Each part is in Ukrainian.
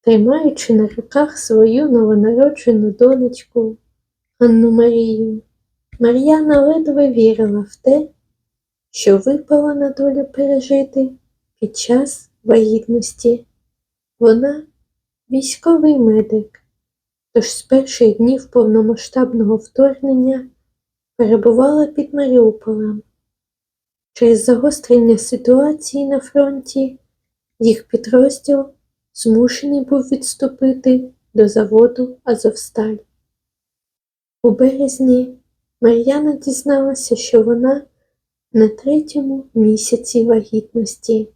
тримаючи на руках свою новонароджену донечку Анну Марію. Мар'яна ледве вірила в те, що випала на долю пережити під час вагітності. Вона військовий медик, тож з перших днів повномасштабного вторгнення перебувала під Маріуполем. Через загострення ситуації на фронті їх підрозділ змушений був відступити до заводу Азовсталь. У березні Мар'яна дізналася, що вона на третьому місяці вагітності.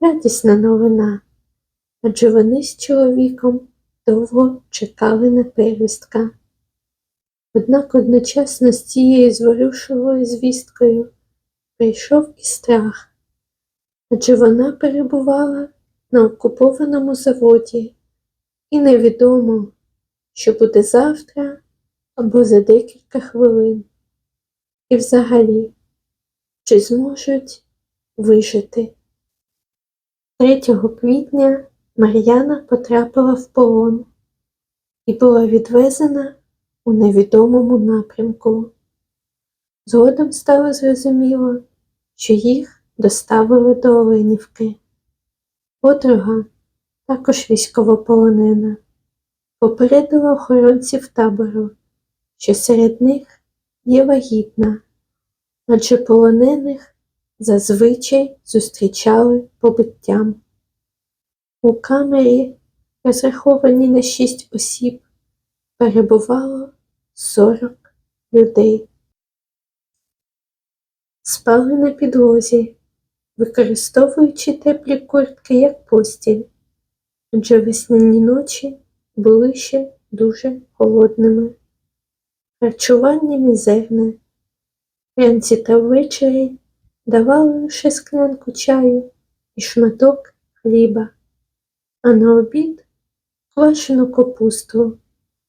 Радісна новина, адже вони з чоловіком довго чекали на первістка. Однак одночасно з цією зворушливою звісткою прийшов і страх, адже вона перебувала на окупованому заводі, і невідомо, що буде завтра або за декілька хвилин. І взагалі, чи зможуть вижити. 3 квітня Мар'яна потрапила в полон і була відвезена у невідомому напрямку. Згодом стало зрозуміло, що їх доставили до Оленівки. Подруга, також військовополонена, попередила охоронців табору, що серед них є вагітна, адже полонених зазвичай зустрічали побиттям. У камері, розрахованій на шість осіб, перебувало 40 людей. Спали на підлозі, використовуючи теплі куртки як постіль, адже весняні ночі були ще дуже холодними. Харчування мізерне. Вранці та ввечері давали лише склянку чаю і шматок хліба, а на обід квашену капусту,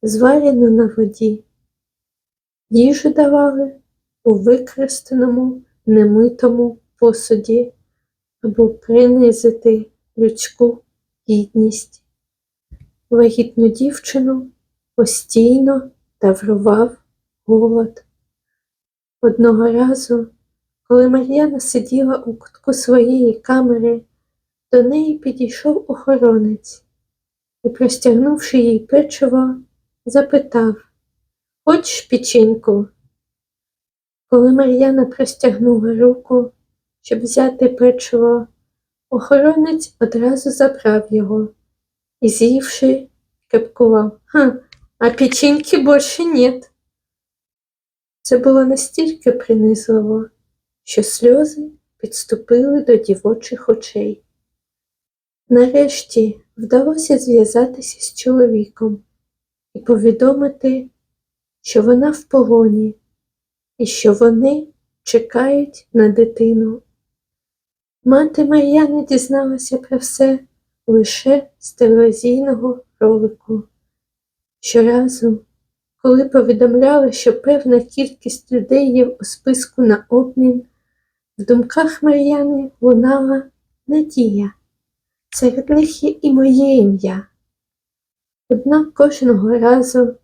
зварену на воді. Їжу давали у використаному немитому посуді, або принизити людську гідність. Вагітну дівчину постійно таврував голод. Одного разу, коли Мар'яна сиділа у кутку своєї камери, до неї підійшов охоронець і, простягнувши їй печиво, запитав Хочеш печеньку? Коли Мар'яна простягнула руку, щоб взяти печиво, охоронець одразу забрав його і, з'ївши, кепкував Ха, а печеньки більше нет. Це було настільки принизливо, що сльози підступили до дівочих очей. Нарешті вдалося зв'язатися з чоловіком і повідомити, що вона в полоні і що вони чекають на дитину. Мати Мар'яни дізналася про все лише з телевізійного ролику. Щоразу, коли повідомляли, що певна кількість людей є у списку на обмін, в думках Мар'яни лунала надія. Серед них є і моє ім'я. Однак кожного разу,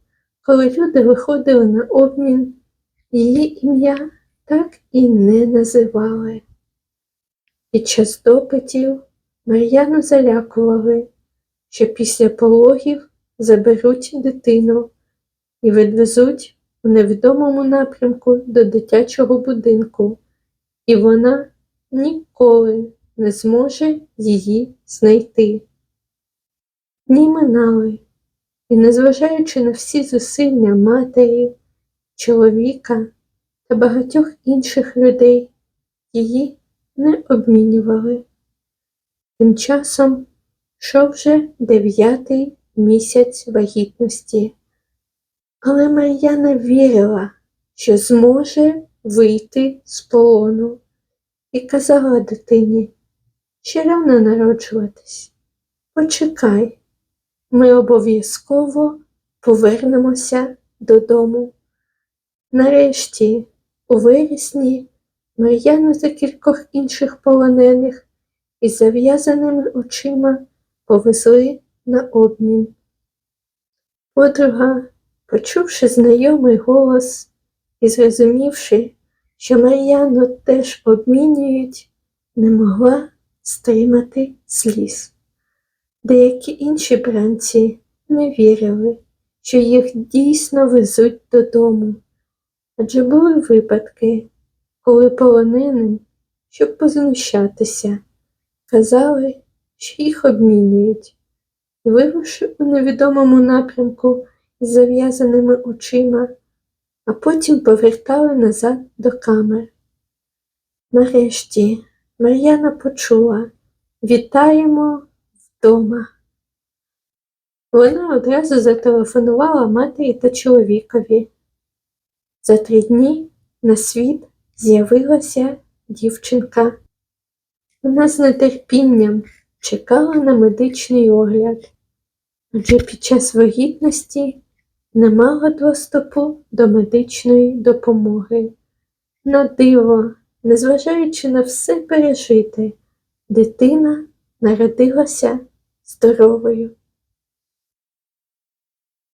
коли люди виходили на обмін, її ім'я так і не називали. Під час допитів Мар'яну залякували, що після пологів заберуть дитину і відвезуть у невідомому напрямку до дитячого будинку, і вона ніколи не зможе її знайти. Дні минали, і, незважаючи на всі зусилля матері, чоловіка та багатьох інших людей, її не обмінювали. Тим часом йшов вже дев'ятий місяць вагітності, але Мар'яна вірила, що зможе вийти з полону і казала дитині, ще рано народжуватись. Почекай, ми обов'язково повернемося додому. Нарешті, у вересні, За кількох інших полонених із зав'язаними очима повезли на обмін. Подруга, почувши знайомий голос і зрозумівши, що Мар'яну теж обмінюють, не могла стримати сліз. Деякі інші бранці не вірили, що їх дійсно везуть додому, адже були випадки, коли полоненим, щоб познущатися, казали, що їх обмінюють, вирушив у невідомому напрямку із зав'язаними очима, а потім повертали назад до камер. Нарешті Мар'яна почула Вітаємо вдома. Вона одразу зателефонувала матері та чоловікові. За три дні на світ з'явилася дівчинка. Вона з нетерпінням чекала на медичний огляд, адже під час вагітності не мала доступу до медичної допомоги. На диво, незважаючи на все пережите, дитина народилася здоровою.